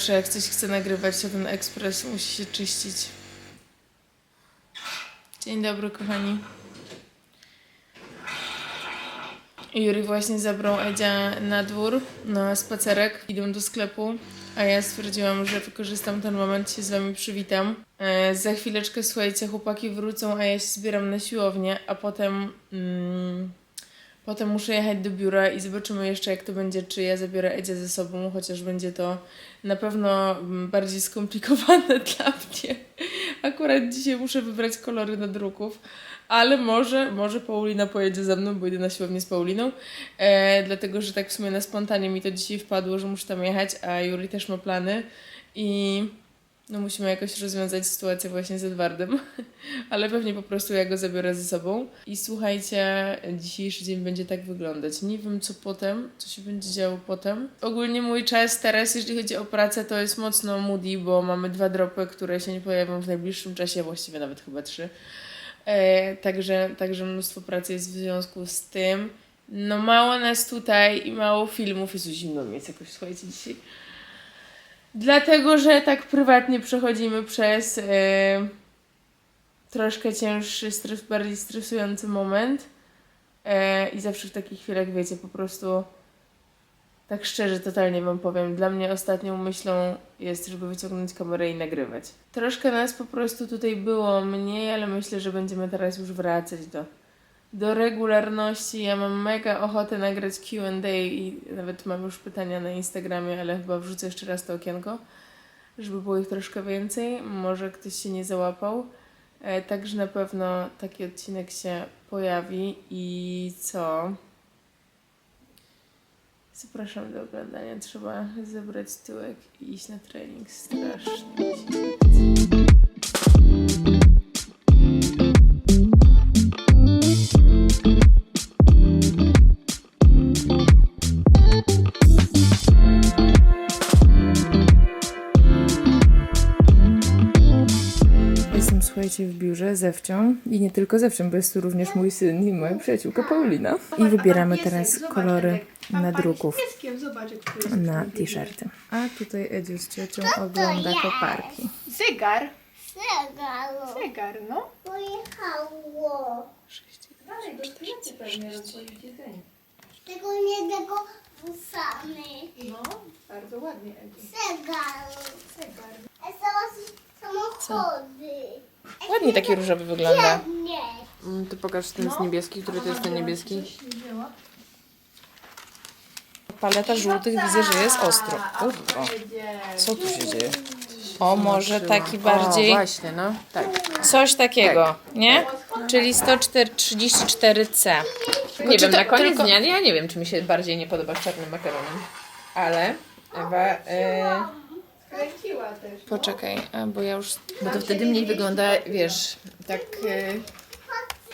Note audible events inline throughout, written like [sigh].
Zawsze jak ktoś chce nagrywać, to ten ekspres musi się czyścić. Dzień dobry, kochani. Juri właśnie zabrał Edzia na dwór, na spacerek. Idą do sklepu, a ja stwierdziłam, że wykorzystam ten moment, się z wami przywitam. E, za chwileczkę, słuchajcie, chłopaki wrócą, a ja się zbieram na siłownię, a potem... Mm, Potem muszę jechać do biura i zobaczymy jeszcze, jak to będzie, czy ja zabiorę Edzia ze sobą, chociaż będzie to na pewno mm, bardziej skomplikowane [laughs] dla mnie. Akurat dzisiaj muszę wybrać kolory do druków, ale może, może Paulina pojedzie ze mną, bo idę na siłownię z Pauliną, e, dlatego, że tak w sumie na spontanie mi to dzisiaj wpadło, że muszę tam jechać, a Juri też ma plany i no musimy jakoś rozwiązać sytuację właśnie z Edwardem, [laughs] ale pewnie po prostu ja go zabiorę ze sobą. I słuchajcie, dzisiejszy dzień będzie tak wyglądać. Nie wiem co potem, co się będzie działo potem. Ogólnie mój czas teraz, jeżeli chodzi o pracę, to jest mocno moody, bo mamy dwa dropy, które się nie pojawią w najbliższym czasie, właściwie nawet chyba trzy. E, także, także mnóstwo pracy jest w związku z tym. No mało nas tutaj i mało filmów. Jest zimno mi jest jakoś, słuchajcie, dzisiaj. Dlatego, że tak prywatnie przechodzimy przez e, troszkę cięższy, stres, bardziej stresujący moment. E, I zawsze w takich chwilach, wiecie, po prostu tak szczerze, totalnie Wam powiem, dla mnie ostatnią myślą jest, żeby wyciągnąć kamerę i nagrywać. Troszkę nas po prostu tutaj było mniej, ale myślę, że będziemy teraz już wracać do, do regularności. Ja mam mega ochotę nagrać QA i nawet mam już pytania na Instagramie, ale chyba wrzucę jeszcze raz to okienko, żeby było ich troszkę więcej. Może ktoś się nie załapał. E, Także na pewno taki odcinek się pojawi i co? Zapraszam do oglądania. Trzeba zebrać tyłek i iść na trening. Strasznie w biurze ze wcią i nie tylko ze wcią, bo jest tu również mój syn i moja przyjaciółka Paulina. I wybieramy teraz kolory nadruków na t-shirty. A tutaj Edziu z ciocią ogląda koparki. Zegar. Zegar Zegar, no. pojechało. Tego nie tego wusamy. No, bardzo ładnie, Edi. Zegar. Teraz samochody. Ładnie taki różowy wygląda. Nie. Mm, Ty pokaż ten z niebieski, który to jest ten niebieski. Paleta żółtych widzę, że jest ostro. A, Urwa. jedzie. Co tu się dzieje? O, może taki bardziej... O, właśnie, no. Tak. Coś takiego, nie? Czyli 134C. Nie wiem, to na koniec tylko- dnia ja nie wiem, czy mi się bardziej nie podoba z czarnym makaronem. Ale Ewa, e, Kręciła też. No. Poczekaj, a, bo ja już... bo to wtedy mniej wygląda, wiesz, tak... E,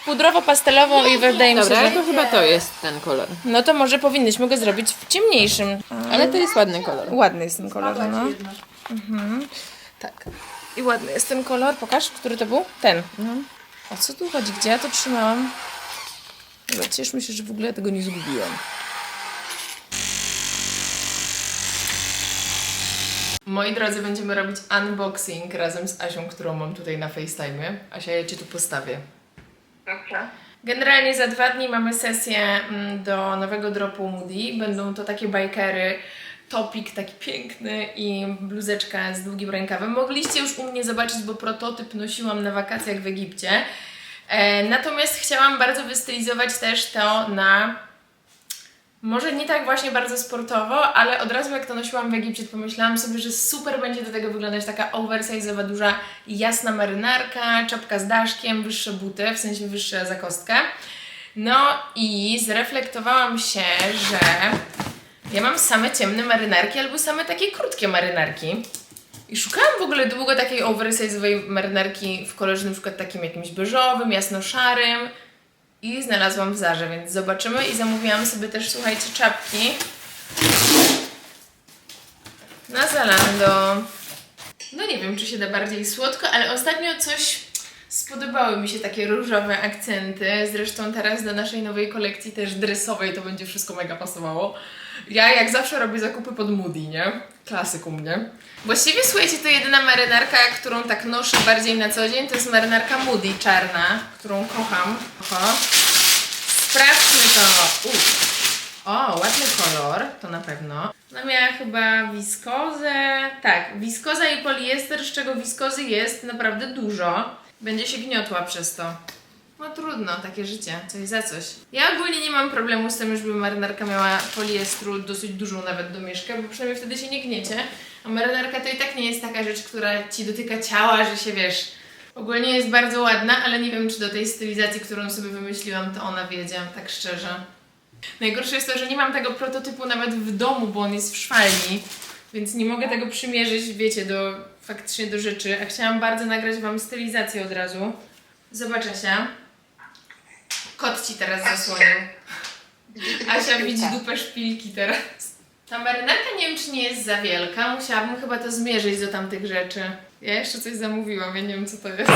Pudrowo-pastelową i wydaje mi się, dobra, że... to chyba to jest ten kolor. No to może powinnyśmy go zrobić w ciemniejszym. Ale to jest ładny kolor. Ładny jest ten kolor, no. jedna. Tak. I ładny jest ten kolor. Pokaż, który to był? Ten. O co tu chodzi? Gdzie ja to trzymałam? Dobra, cieszmy się, że w ogóle tego nie zgubiłam. Moi drodzy, będziemy robić unboxing razem z Asią, którą mam tutaj na FaceTime. Asia, ja Cię tu postawię. Generalnie za dwa dni mamy sesję mm, do nowego dropu Moody. Będą to takie bajkery, topik taki piękny i bluzeczka z długim rękawem. Mogliście już u mnie zobaczyć, bo prototyp nosiłam na wakacjach w Egipcie. E, natomiast chciałam bardzo wystylizować też to na może nie tak właśnie bardzo sportowo, ale od razu jak to nosiłam w Egipcie, pomyślałam sobie, że super będzie do tego wyglądać taka oversize'owa, duża, jasna marynarka, czapka z daszkiem, wyższe buty, w sensie wyższa za kostkę. No i zreflektowałam się, że ja mam same ciemne marynarki albo same takie krótkie marynarki. I szukałam w ogóle długo takiej oversize'owej marynarki w kolorze na przykład takim jakimś beżowym, jasno-szarym. I znalazłam w Zarze, więc zobaczymy. I zamówiłam sobie też, słuchajcie, czapki na Zalando. No nie wiem, czy się da bardziej słodko, ale ostatnio coś Spodobały mi się takie różowe akcenty. Zresztą teraz do naszej nowej kolekcji też dresowej to będzie wszystko mega pasowało. Ja jak zawsze robię zakupy pod Moody, nie? Klasyk u mnie. Właściwie słuchajcie, to jedyna marynarka, którą tak noszę bardziej na co dzień, to jest marynarka Moody czarna, którą kocham. Oho. Sprawdźmy to. U. O, ładny kolor, to na pewno. Ona miała chyba wiskozę. Tak, wiskoza i poliester, z czego wiskozy jest naprawdę dużo. Będzie się gniotła przez to. No trudno, takie życie, coś za coś. Ja ogólnie nie mam problemu z tym, żeby marynarka miała poliestru dosyć dużą nawet domieszkę, bo przynajmniej wtedy się nie gniecie. A marynarka to i tak nie jest taka rzecz, która ci dotyka ciała, że się wiesz. Ogólnie jest bardzo ładna, ale nie wiem, czy do tej stylizacji, którą sobie wymyśliłam, to ona wiedzie, tak szczerze. Najgorsze jest to, że nie mam tego prototypu nawet w domu, bo on jest w szwalni, więc nie mogę tego przymierzyć, wiecie, do faktycznie do rzeczy. A chciałam bardzo nagrać Wam stylizację od razu. Zobacz Asia. Kot Ci teraz zasłonił. Asia widzi dupę szpilki teraz. Ta marynarka nie wiem, czy nie jest za wielka. Musiałabym chyba to zmierzyć do tamtych rzeczy. Ja jeszcze coś zamówiłam, ja nie wiem co to jest.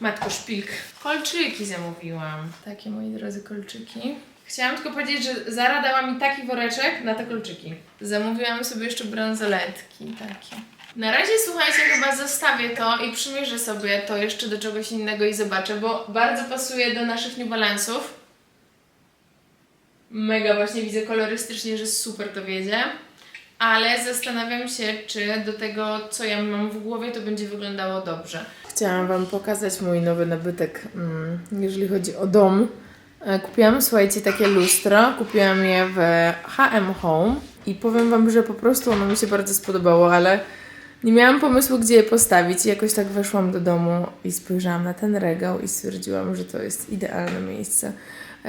Matko szpilk. Kolczyki zamówiłam. Takie moi drodzy kolczyki. Chciałam tylko powiedzieć, że Zara dała mi taki woreczek na te kolczyki. Zamówiłam sobie jeszcze bransoletki takie. Na razie słuchajcie, chyba zostawię to i przymierzę sobie to jeszcze do czegoś innego i zobaczę, bo bardzo pasuje do naszych New Balance'ów. Mega właśnie widzę kolorystycznie, że super to wiedzie. Ale zastanawiam się, czy do tego, co ja mam w głowie, to będzie wyglądało dobrze. Chciałam Wam pokazać mój nowy nabytek, mm, jeżeli chodzi o dom. E, Kupiłam, słuchajcie, takie lustro. Kupiłam je w HM Home i powiem Wam, że po prostu ono mi się bardzo spodobało, ale nie miałam pomysłu, gdzie je postawić. I jakoś tak weszłam do domu i spojrzałam na ten regał i stwierdziłam, że to jest idealne miejsce.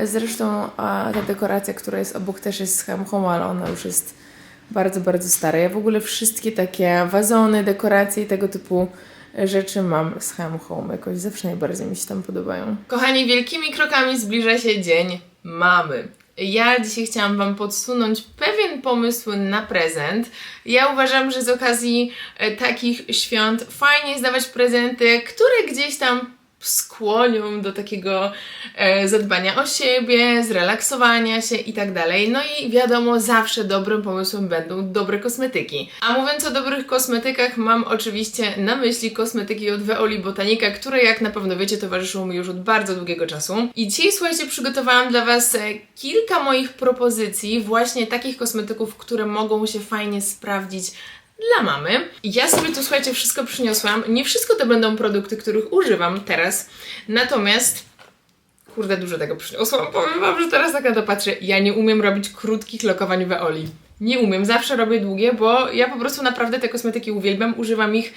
Zresztą ta dekoracja, która jest obok, też jest z Home, ale ona już jest bardzo, bardzo stara. Ja w ogóle wszystkie takie wazony, dekoracje i tego typu rzeczy mam z Home. Jakoś zawsze najbardziej mi się tam podobają. Kochani, wielkimi krokami zbliża się dzień mamy. Ja dzisiaj chciałam Wam podsunąć pewien pomysł na prezent. Ja uważam, że z okazji e, takich świąt fajnie jest dawać prezenty, które gdzieś tam skłonią do takiego e, zadbania o siebie, zrelaksowania się i tak dalej. No i wiadomo, zawsze dobrym pomysłem będą dobre kosmetyki. A mówiąc o dobrych kosmetykach, mam oczywiście na myśli kosmetyki od Veoli Botanica, które jak na pewno wiecie, towarzyszą mi już od bardzo długiego czasu. I dzisiaj, słuchajcie, przygotowałam dla Was e, kilka moich propozycji właśnie takich kosmetyków, które mogą się fajnie sprawdzić dla mamy. Ja sobie tu, słuchajcie, wszystko przyniosłam. Nie wszystko to będą produkty, których używam teraz, natomiast kurde, dużo tego przyniosłam. Powiem Wam, że teraz tak na to patrzę. Ja nie umiem robić krótkich lokowań w Oli. Nie umiem, zawsze robię długie, bo ja po prostu naprawdę te kosmetyki uwielbiam, używam ich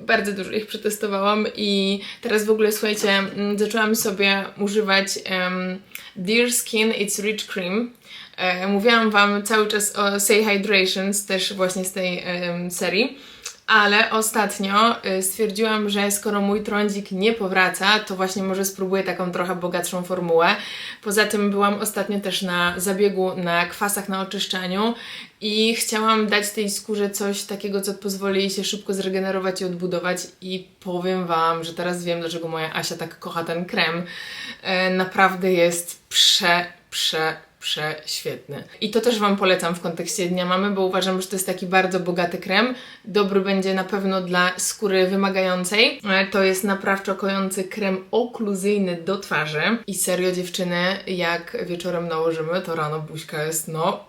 bardzo dużo ich przetestowałam i teraz w ogóle słuchajcie, mm, zaczęłam sobie używać um, Dear Skin It's Rich Cream. E, mówiłam Wam cały czas o Say Hydrations, też właśnie z tej serii. Ale ostatnio y, stwierdziłam, że skoro mój trądzik nie powraca, to właśnie może spróbuję taką trochę bogatszą formułę. Poza tym byłam ostatnio też na zabiegu na kwasach na oczyszczaniu i chciałam dać tej skórze coś takiego, co pozwoli jej się szybko zregenerować i odbudować. I powiem Wam, że teraz wiem, dlaczego moja Asia tak kocha ten krem. E, naprawdę jest prze, prze, prześwietny. I to też Wam polecam w kontekście Dnia Mamy, bo uważam, że to jest taki bardzo bogaty krem. Dobry będzie na pewno dla skóry wymagającej. E, To jest naprawczo kojący krem okluzyjny do twarzy. I serio dziewczyny, jak wieczorem nałożymy, to rano buźka jest no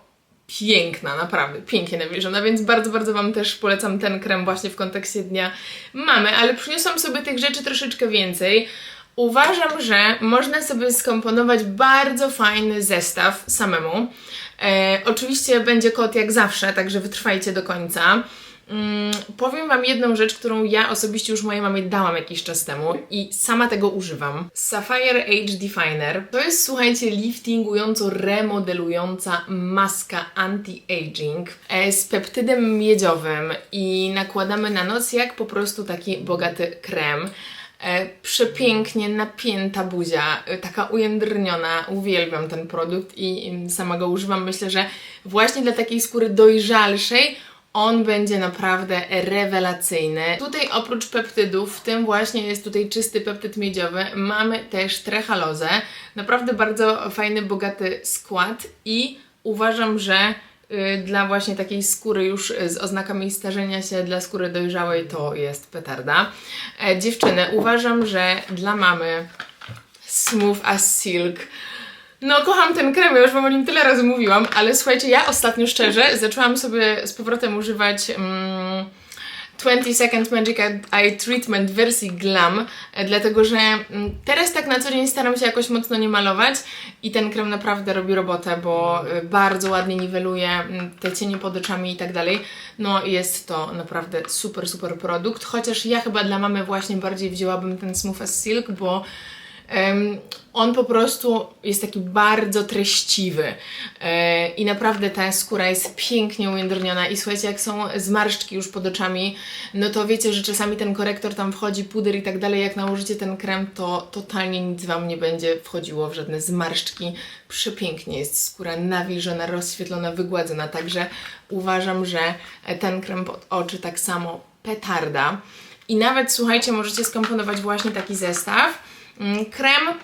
piękna, naprawdę pięknie nawilżona, więc bardzo, bardzo Wam też polecam ten krem właśnie w kontekście Dnia Mamy, ale przyniosłam sobie tych rzeczy troszeczkę więcej. Uważam, że można sobie skomponować bardzo fajny zestaw samemu. E, oczywiście będzie kod jak zawsze, także wytrwajcie do końca. Mm, powiem Wam jedną rzecz, którą ja osobiście już mojej mamie dałam jakiś czas temu i sama tego używam. Sapphire Age Definer. To jest, słuchajcie, liftingująco remodelująca maska anti-aging e, z peptydem miedziowym i nakładamy na noc jak po prostu taki bogaty krem. E, przepięknie napięta buzia, e, taka ujędrniona. Uwielbiam ten produkt i, sama go używam. Myślę, że właśnie dla takiej skóry dojrzalszej On będzie naprawdę rewelacyjny. Tutaj oprócz peptydów, w tym właśnie jest tutaj czysty peptyd miedziowy, mamy też trehalozę. Naprawdę bardzo fajny, bogaty skład i uważam, że dla właśnie takiej skóry już y, z oznakami starzenia się, dla skóry dojrzałej to jest petarda. E, dziewczyny, uważam, że dla mamy smooth as silk. No, kocham ten krem, ja już Wam o nim tyle razy mówiłam, ale słuchajcie, ja ostatnio szczerze zaczęłam sobie z powrotem używać mm, 20 Second Magic Eye Treatment wersji Glam, e, dlatego że mm, teraz tak na co dzień staram się jakoś mocno nie malować i ten krem naprawdę robi robotę, bo y, bardzo ładnie niweluje mm, te cienie pod oczami i tak dalej. No jest to naprawdę super, super produkt, chociaż ja chyba dla mamy właśnie bardziej wzięłabym ten Smooth as Silk, bo on po prostu jest taki bardzo treściwy e, i naprawdę ta skóra jest pięknie ujędrniona i słuchajcie, jak są zmarszczki już pod oczami, no to wiecie, że czasami ten korektor tam wchodzi, puder i tak dalej, jak nałożycie ten krem, to totalnie nic Wam nie będzie wchodziło w żadne zmarszczki. Przepięknie jest skóra nawilżona, rozświetlona, wygładzona, także uważam, że ten krem pod oczy tak samo petarda. I nawet słuchajcie, możecie skomponować właśnie taki zestaw. Mm, Krem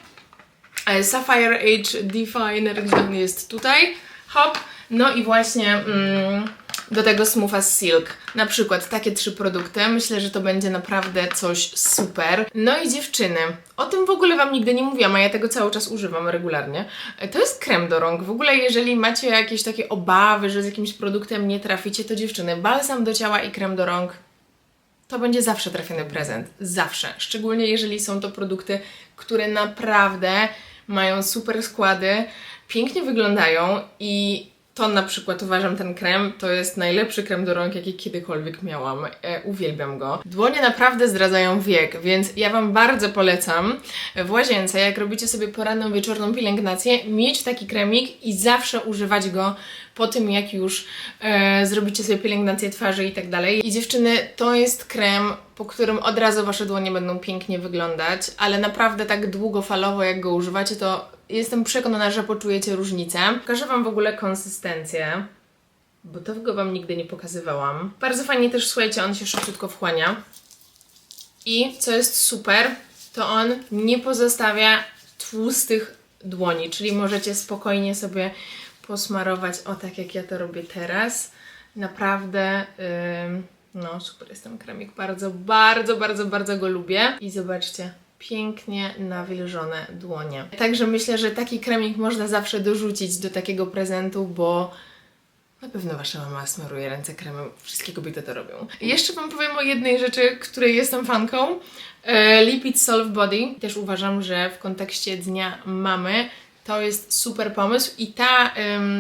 e, Sapphire Age Definer, on jest tutaj. Hop. No i właśnie mm, do tego Smooth as Silk. Na przykład takie trzy produkty. Myślę, że to będzie naprawdę coś super. No i dziewczyny, o tym w ogóle Wam nigdy nie mówiłam, a ja tego cały czas używam regularnie. E, To jest krem do rąk. W ogóle jeżeli macie jakieś takie obawy, że z jakimś produktem nie traficie, to dziewczyny, balsam do ciała i krem do rąk to będzie zawsze trafiony prezent. Zawsze. Szczególnie jeżeli są to produkty, które naprawdę mają super składy, pięknie wyglądają i to na przykład uważam ten krem, to jest najlepszy krem do rąk, jaki kiedykolwiek miałam. E, uwielbiam go. Dłonie naprawdę zdradzają wiek, więc ja Wam bardzo polecam w łazience, jak robicie sobie poranną, wieczorną pielęgnację, mieć taki kremik i zawsze używać go po tym, jak już e, zrobicie sobie pielęgnację twarzy i tak dalej. I dziewczyny, to jest krem, po którym od razu Wasze dłonie będą pięknie wyglądać, ale naprawdę tak długofalowo, jak go używacie, to jestem przekonana, że poczujecie różnicę. Pokażę Wam w ogóle konsystencję, bo tego Wam nigdy nie pokazywałam. Bardzo fajnie też, słuchajcie, on się szybciutko wchłania. I co jest super, to on nie pozostawia tłustych dłoni, czyli możecie spokojnie sobie posmarować, o tak jak ja to robię teraz. Naprawdę, ym, no super jest ten kremik, bardzo, bardzo, bardzo, bardzo go lubię. I zobaczcie, pięknie nawilżone dłonie. Także myślę, że taki kremik można zawsze dorzucić do takiego prezentu, bo na pewno wasza mama smaruje ręce kremem. Wszystkie kobiety to robią. Jeszcze Wam powiem o jednej rzeczy, której jestem fanką. E, Lipid Solve Body. Też uważam, że w kontekście Dnia Mamy to jest super pomysł. I ta,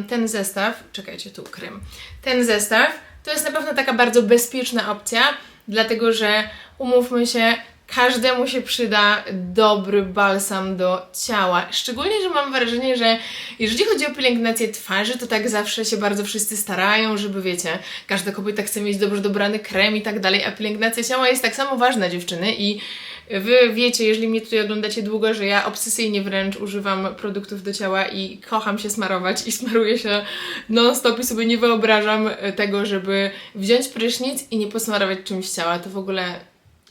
ten zestaw, czekajcie, tu krem. Ten zestaw to jest na pewno taka bardzo bezpieczna opcja, dlatego że umówmy się, każdemu się przyda dobry balsam do ciała. Szczególnie, że mam wrażenie, że jeżeli chodzi o pielęgnację twarzy, to tak zawsze się bardzo wszyscy starają, żeby wiecie, każda kobieta chce mieć dobrze dobrany krem i tak dalej, a pielęgnacja ciała jest tak samo ważna, dziewczyny, i Wy wiecie, jeżeli mnie tutaj oglądacie długo, że ja obsesyjnie wręcz używam produktów do ciała i kocham się smarować i smaruję się non-stop i sobie nie wyobrażam tego, żeby wziąć prysznic i nie posmarować czymś ciała. To w ogóle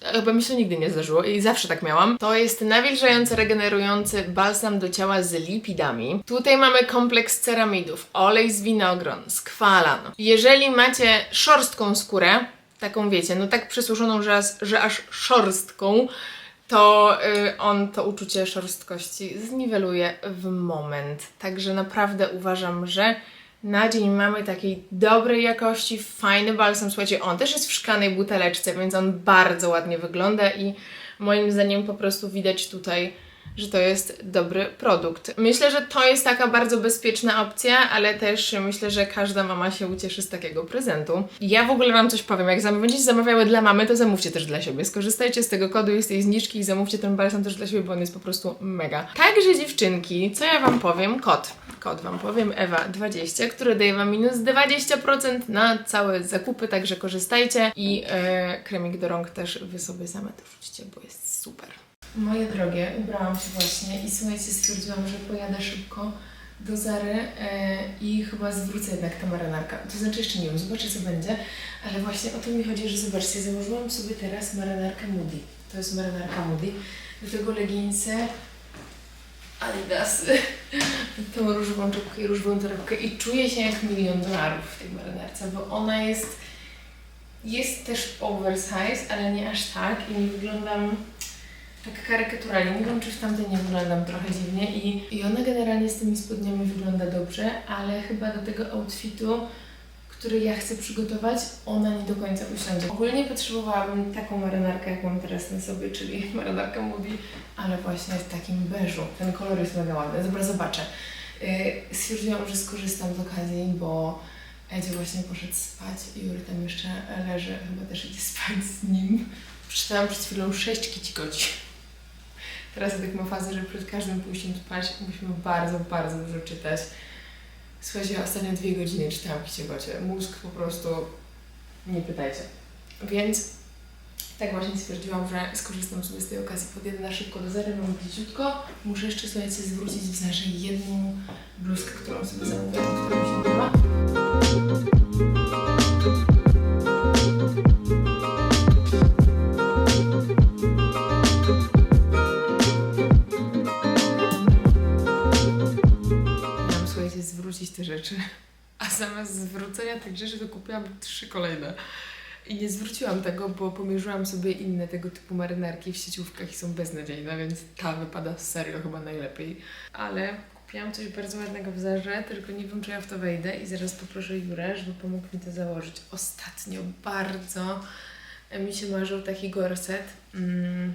Chyba mi się nigdy nie zdarzyło i zawsze tak miałam. To jest nawilżający, regenerujący balsam do ciała z lipidami. Tutaj mamy kompleks ceramidów, olej z winogron, skwalan. Jeżeli macie szorstką skórę, taką wiecie, no tak przesuszoną, że że aż szorstką, to y, on to uczucie szorstkości zniweluje w moment. Także naprawdę uważam, że na dzień mamy takiej dobrej jakości, fajny balsam. Słuchajcie, on też jest w szklanej buteleczce, więc on bardzo ładnie wygląda i moim zdaniem po prostu widać tutaj, że to jest dobry produkt. Myślę, że to jest taka bardzo bezpieczna opcja, ale też myślę, że każda mama się ucieszy z takiego prezentu. Ja w ogóle Wam coś powiem, jak będziecie zamawiały dla mamy, to zamówcie też dla siebie. Skorzystajcie z tego kodu, jest tej zniżki i zamówcie ten balsam też dla siebie, bo on jest po prostu mega. Także dziewczynki, co ja Wam powiem? Kod. Kod Wam powiem, Ewa20, który daje Wam minus 20% na całe zakupy, także korzystajcie i e, kremik do rąk też Wy sobie same dorzućcie, bo jest super. Moje drogie, ubrałam się właśnie i słuchajcie, stwierdziłam, że pojadę szybko do Zary e, i chyba zwrócę jednak tę marynarkę. To znaczy jeszcze nie wiem, zobaczę co będzie, ale właśnie o to mi chodzi, że zobaczcie, założyłam sobie teraz marynarkę Moody. To jest marynarka Moody. Do tego leginsy Adidasy, tą różową czapkę i różową torebkę i czuję się jak milion dolarów w tej marynarce, bo ona jest jest też oversize, ale nie aż tak i nie wyglądam tak karykaturalnie. Nie wiem, czy w tamtej nie wyglądam trochę dziwnie i, i ona generalnie z tymi spodniami wygląda dobrze, ale chyba do tego outfitu, który ja chcę przygotować, ona nie do końca usiądzie. Ogólnie potrzebowałabym taką marynarkę, jak mam teraz na sobie, czyli [laughs] marynarkę Moody, ale właśnie w takim beżu. Ten kolor jest mega ładny. Dobra, zobaczę. Yy, stwierdziłam, że skorzystam z okazji, bo Edzie właśnie poszedł spać i Jury tam jeszcze leży, chyba też idzie spać z nim. Przeczytałam przed chwilą sześć kicigoci. Teraz tak ma fazę, że przed każdym pójściem spać musimy bardzo, bardzo dużo czytać. Słuchajcie, ja ostatnio dwie godziny czytałam kicigocie. Mózg po prostu nie pytajcie. Więc tak właśnie stwierdziłam, że skorzystam sobie z tej okazji. Podjedę na szybko do zera, mam bliziutko. Muszę jeszcze, słuchajcie, zwrócić w zarze jedną bluzkę, którą sobie zamówiłam, która mi się podoba. Tych rzeczy, to kupiłam trzy kolejne. I nie zwróciłam tego, bo pomierzyłam sobie inne tego typu marynarki w sieciówkach i są beznadziejne, więc ta wypada serio chyba najlepiej. Ale kupiłam coś bardzo ładnego w Zarze, tylko nie wiem, czy ja w to wejdę i zaraz poproszę Jurę, żeby pomógł mi to założyć. Ostatnio bardzo mi się marzył taki gorset. Mm,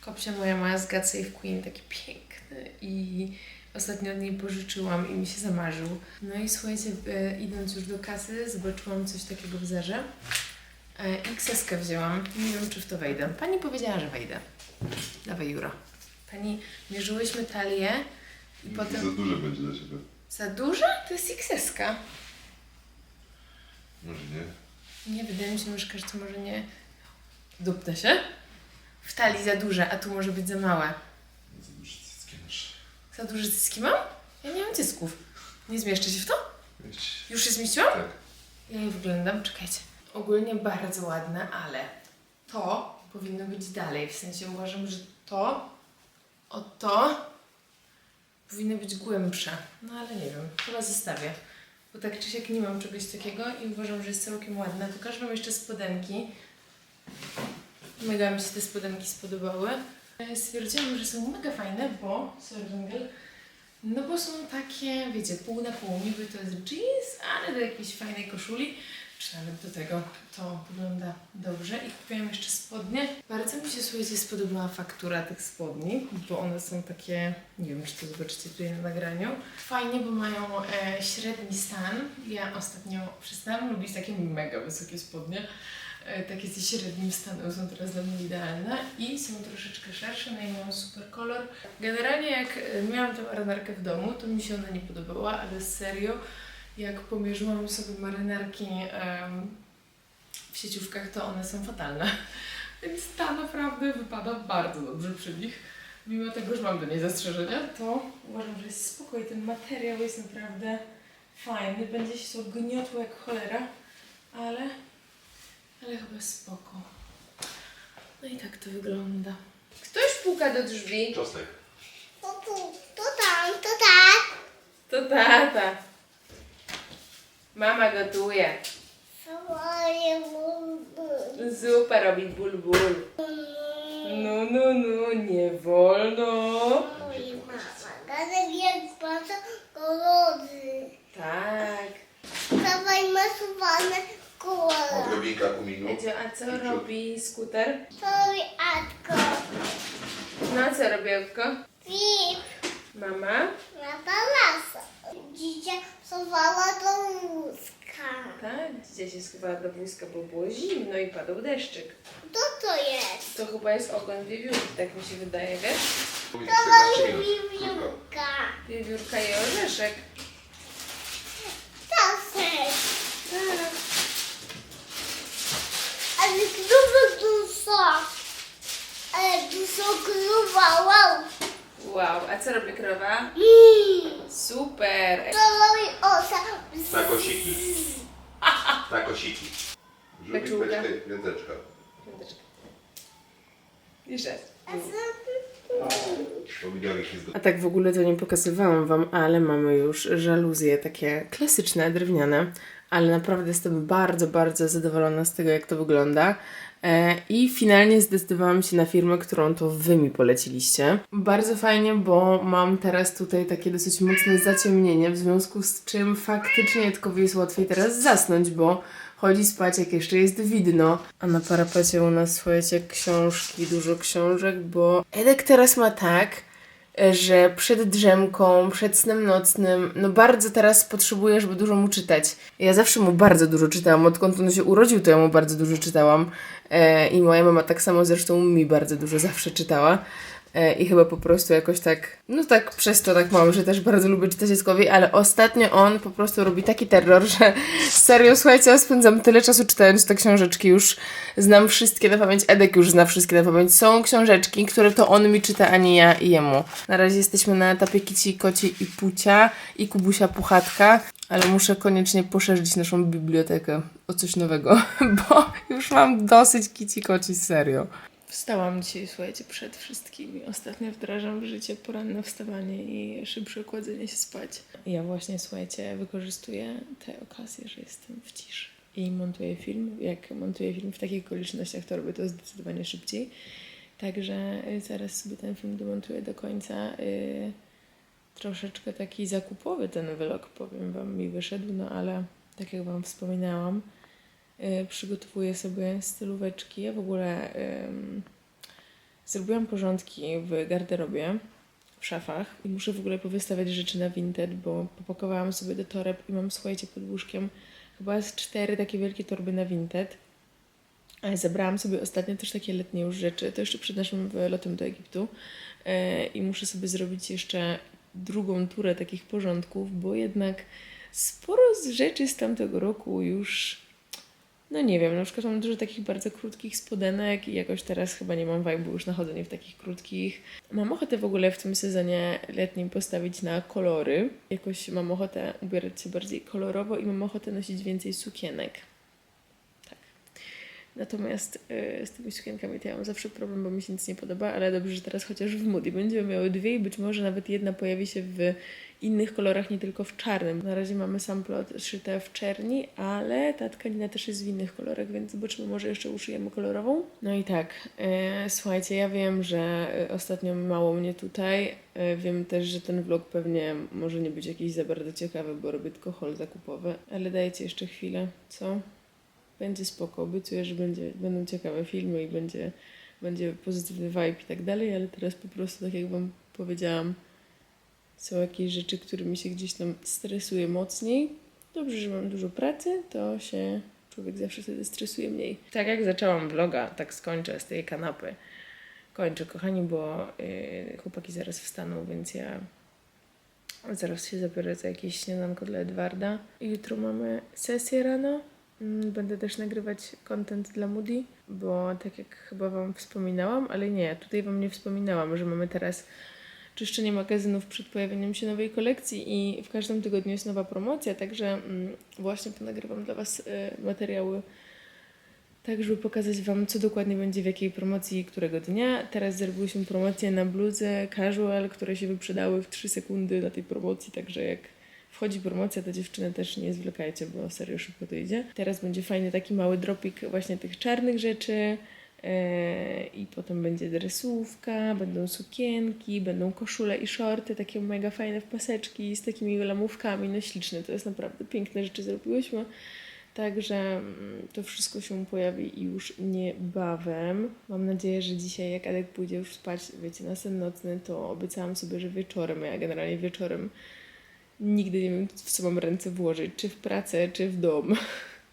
Kopcia moja ma z God Save Queen, taki piękny i ostatnio od niej pożyczyłam i mi się zamarzył. No i słuchajcie, e, idąc już do kasy, zobaczyłam coś takiego w Zarze. E, XS wzięłam. Nie wiem, czy w to wejdę. Pani powiedziała, że wejdę. Dawaj, Juro. Pani, mierzyłyśmy talię i potem... Za duże będzie dla Ciebie. Za duża? To jest XS. -ka. Może nie? Nie, wydaje mi się, że każdy może nie... Dupnę się? W talii za duże, a tu może być za małe. Za duże cycki masz. Za duże cycki mam? Ja nie mam cycków. Nie zmieszczę się w to? Już się zmieściłam? Tak. Ja je wyglądam, czekajcie. Ogólnie bardzo ładne, ale to powinno być dalej. W sensie uważam, że to, o to powinno być głębsze. No ale nie wiem, chyba zostawię. Bo tak czy siak nie mam czegoś takiego i uważam, że jest całkiem ładne. Pokażę Wam jeszcze spodenki. Mega mi się te spodenki spodobały. E, Stwierdziłam, że są mega fajne, bo, węgiel, no bo są takie, wiecie, pół na pół. Niby to jest jeans, ale do jakiejś fajnej koszuli, czy nawet do tego to wygląda dobrze. I kupiłam jeszcze spodnie. Bardzo mi się, słuchajcie, spodobała faktura tych spodni, bo one są takie, nie wiem, czy to zobaczycie tutaj na nagraniu. Fajnie, bo mają e, średni stan. Ja ostatnio przestałam lubić takie mega wysokie spodnie. E, takie ze średnim stanem są teraz dla mnie idealne i są troszeczkę szersze, no i mają super kolor. Generalnie jak e, miałam tę marynarkę w domu, to mi się ona nie podobała, ale serio, jak pomierzyłam sobie marynarki w sieciówkach, to one są fatalne. [laughs] Więc ta naprawdę wypada bardzo dobrze przy nich. Mimo tego, że mam do niej zastrzeżenia, to uważam, że jest spokój. Ten materiał jest naprawdę fajny. Będzie się to gniotło jak cholera, ale, ale chyba spoko. No i tak to wygląda. Ktoś puka do drzwi. Czosnek. To tu, to tam, to tak. To tata. Mama gotuje. Swoje. Zupa robi ból ból. No, no, no, nie wolno. Oj, mama, gadek jak bardzo golody. Tak. Dawaj masuwane koła. Odrobinka kuminu. Edzio, a co robi skuter? To i Atko. No, a co robi Ewko? Pip. Mama? Na balasa. Dzisiaj sowała do łóżka. Tak, dzisiaj się schowała do wózka, bo było zimno i padał deszczyk. Co to jest? To chyba jest ogon wiewiórki, tak mi się wydaje, wiesz? To 14 robi minut. Wiewiórka. Wiewiórka i orzeszek. Tasek. Tak. Ale grubo dużo. Ale dużo grubo, wow. Wow, a co robi krowa? Super! To robi osa. Takosiki. Takosiki. Żółwik Beczułka. będzie piąteczka. Jeszcze raz. A tak w ogóle to nie pokazywałam Wam, ale mamy już żaluzje takie klasyczne, drewniane, ale naprawdę jestem bardzo, bardzo zadowolona z tego, jak to wygląda. E, I finalnie zdecydowałam się na firmę, którą to Wy mi poleciliście. Bardzo fajnie, bo mam teraz tutaj takie dosyć mocne zaciemnienie, w związku z czym faktycznie Edkowi jest łatwiej teraz zasnąć, bo chodzi spać, jak jeszcze jest widno. A na parapecie u nas, słuchajcie, książki, dużo książek, bo Edek teraz ma tak, że przed drzemką, przed snem nocnym, no bardzo teraz potrzebuję, żeby dużo mu czytać. Ja zawsze mu bardzo dużo czytałam, odkąd on się urodził, to ja mu bardzo dużo czytałam. E, I moja mama tak samo zresztą mi bardzo dużo zawsze czytała. E, I chyba po prostu jakoś tak, no tak przez to tak mam, że też bardzo lubię czytać dzieckowi, ale ostatnio on po prostu robi taki terror, [laughs] że serio, słuchajcie, ja spędzam tyle czasu czytając te książeczki, już znam wszystkie na pamięć, Edek już zna wszystkie na pamięć. Są książeczki, które to on mi czyta, a nie ja i jemu. Na razie jesteśmy na etapie Kici, Koci i Pucia i Kubusia Puchatka, ale muszę koniecznie poszerzyć naszą bibliotekę o coś nowego, [laughs] bo już mam dosyć Kici, Koci, serio. Wstałam dzisiaj, słuchajcie, przed wszystkimi. Ostatnio wdrażam w życie poranne wstawanie i szybsze kładzenie się spać. Ja właśnie, słuchajcie, wykorzystuję tę okazję, że jestem w ciszy i montuję film. Jak montuję film w takich okolicznościach, to robię to zdecydowanie szybciej. Także y, zaraz sobie ten film domontuję do końca. Y, troszeczkę taki zakupowy ten vlog, powiem Wam, mi wyszedł, no ale tak jak Wam wspominałam, przygotowuję sobie stylóweczki. Ja w ogóle zrobiłam porządki w garderobie, w szafach i muszę w ogóle powystawiać rzeczy na Vinted, bo popakowałam sobie do toreb i mam, słuchajcie, pod łóżkiem chyba z cztery takie wielkie torby na Vinted. A Zebrałam sobie ostatnio też takie letnie już rzeczy, to jeszcze przed naszym wylotem do Egiptu e, i muszę sobie zrobić jeszcze drugą turę takich porządków, bo jednak sporo z rzeczy z tamtego roku już, no nie wiem, na przykład mam dużo takich bardzo krótkich spodenek i jakoś teraz chyba nie mam vibe'u już na chodzenie w takich krótkich. Mam ochotę w ogóle w tym sezonie letnim postawić na kolory. Jakoś mam ochotę ubierać się bardziej kolorowo i mam ochotę nosić więcej sukienek. Natomiast y, z tymi sukienkami to ja mam zawsze problem, bo mi się nic nie podoba, ale dobrze, że teraz chociaż w Moody będziemy miały dwie i być może nawet jedna pojawi się w innych kolorach, nie tylko w czarnym. Na razie mamy samplot szyte w czerni, ale ta tkanina też jest w innych kolorach, więc zobaczymy, może jeszcze uszyjemy kolorową. No i tak, y, słuchajcie, ja wiem, że y, ostatnio mało mnie tutaj. Wiem też, że ten vlog pewnie może nie być jakiś za bardzo ciekawy, bo robię tylko haul zakupowy, ale dajcie jeszcze chwilę, co? Będzie spoko, obiecuję, że będzie, będą ciekawe filmy i będzie, będzie pozytywny vibe i tak dalej, ale teraz po prostu, tak jak Wam powiedziałam, są jakieś rzeczy, którymi się gdzieś tam stresuje mocniej. Dobrze, że mam dużo pracy, to się człowiek zawsze wtedy stresuje mniej. Tak jak zaczęłam vloga, tak skończę z tej kanapy. Kończę, kochani, bo yy, chłopaki zaraz wstaną, więc ja zaraz się zabiorę za jakieś śniadanko dla Edwarda. Jutro mamy sesję rano. Mm, Będę też nagrywać content dla Moody, bo tak jak chyba Wam wspominałam, ale nie, tutaj Wam nie wspominałam, że mamy teraz czyszczenie magazynów przed pojawieniem się nowej kolekcji i w każdym tygodniu jest nowa promocja, także mm, właśnie to nagrywam dla Was y, materiały, tak żeby pokazać Wam, co dokładnie będzie w jakiej promocji którego dnia. Teraz zrobiłyśmy promocję na bluzy casual, które się wyprzedały w 3 sekundy na tej promocji, także jak wchodzi promocja, to dziewczyny też nie zwlekajcie, bo serio szybko to idzie. Teraz będzie fajny taki mały dropik właśnie tych czarnych rzeczy, Eee, I potem będzie dresówka, będą sukienki, będą koszule i shorty, takie mega fajne w paseczki z takimi lamówkami, no śliczne, to jest naprawdę piękne rzeczy zrobiłyśmy. Także mm, to wszystko się pojawi już niebawem. Mam nadzieję, że dzisiaj jak Adek pójdzie już spać, wiecie, na sen nocny, to obiecałam sobie, że wieczorem, ja generalnie wieczorem nigdy nie wiem, w co mam ręce włożyć, czy w pracę, czy w dom.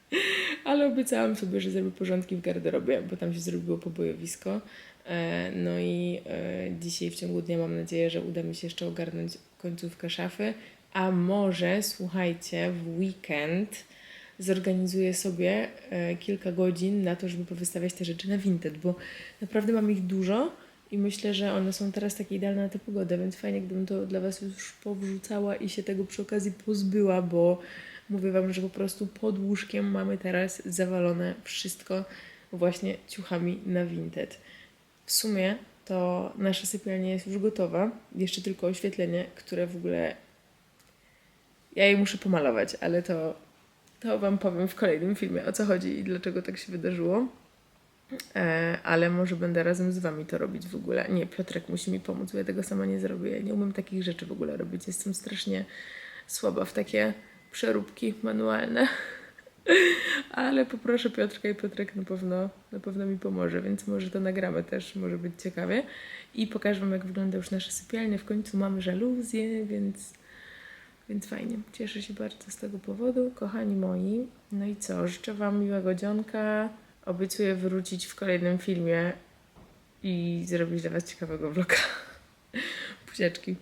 [laughs] Ale obiecałam sobie, że zrobię porządki w garderobie, bo tam się zrobiło pobojowisko. E, No i e, dzisiaj w ciągu dnia mam nadzieję, że uda mi się jeszcze ogarnąć końcówkę szafy. A może, słuchajcie, w weekend zorganizuję sobie e, kilka godzin na to, żeby powystawiać te rzeczy na Vinted, bo naprawdę mam ich dużo I myślę, że one są teraz takie idealne na tę pogodę, więc fajnie, gdybym to dla Was już powrzucała i się tego przy okazji pozbyła, bo mówię Wam, że po prostu pod łóżkiem mamy teraz zawalone wszystko właśnie ciuchami na Vinted. W sumie to nasza sypialnia jest już gotowa. Jeszcze tylko oświetlenie, które w ogóle ja jej muszę pomalować, ale to, to Wam powiem w kolejnym filmie o co chodzi i dlaczego tak się wydarzyło. E, ale może będę razem z Wami to robić w ogóle. Nie, Piotrek musi mi pomóc, bo ja tego sama nie zrobię. Nie umiem takich rzeczy w ogóle robić. Jestem strasznie słaba w takie przeróbki manualne. [laughs] Ale poproszę Piotrka i Piotrek na pewno, na pewno mi pomoże, więc może to nagramy też, może być ciekawie. I pokażę Wam, jak wygląda już nasza sypialnia. W końcu mamy żaluzję, więc, więc fajnie. Cieszę się bardzo z tego powodu, kochani moi. No i co, życzę Wam miłego dzionka. Obiecuję wrócić w kolejnym filmie i zrobić dla Was ciekawego vloga. [laughs] Buziaczki.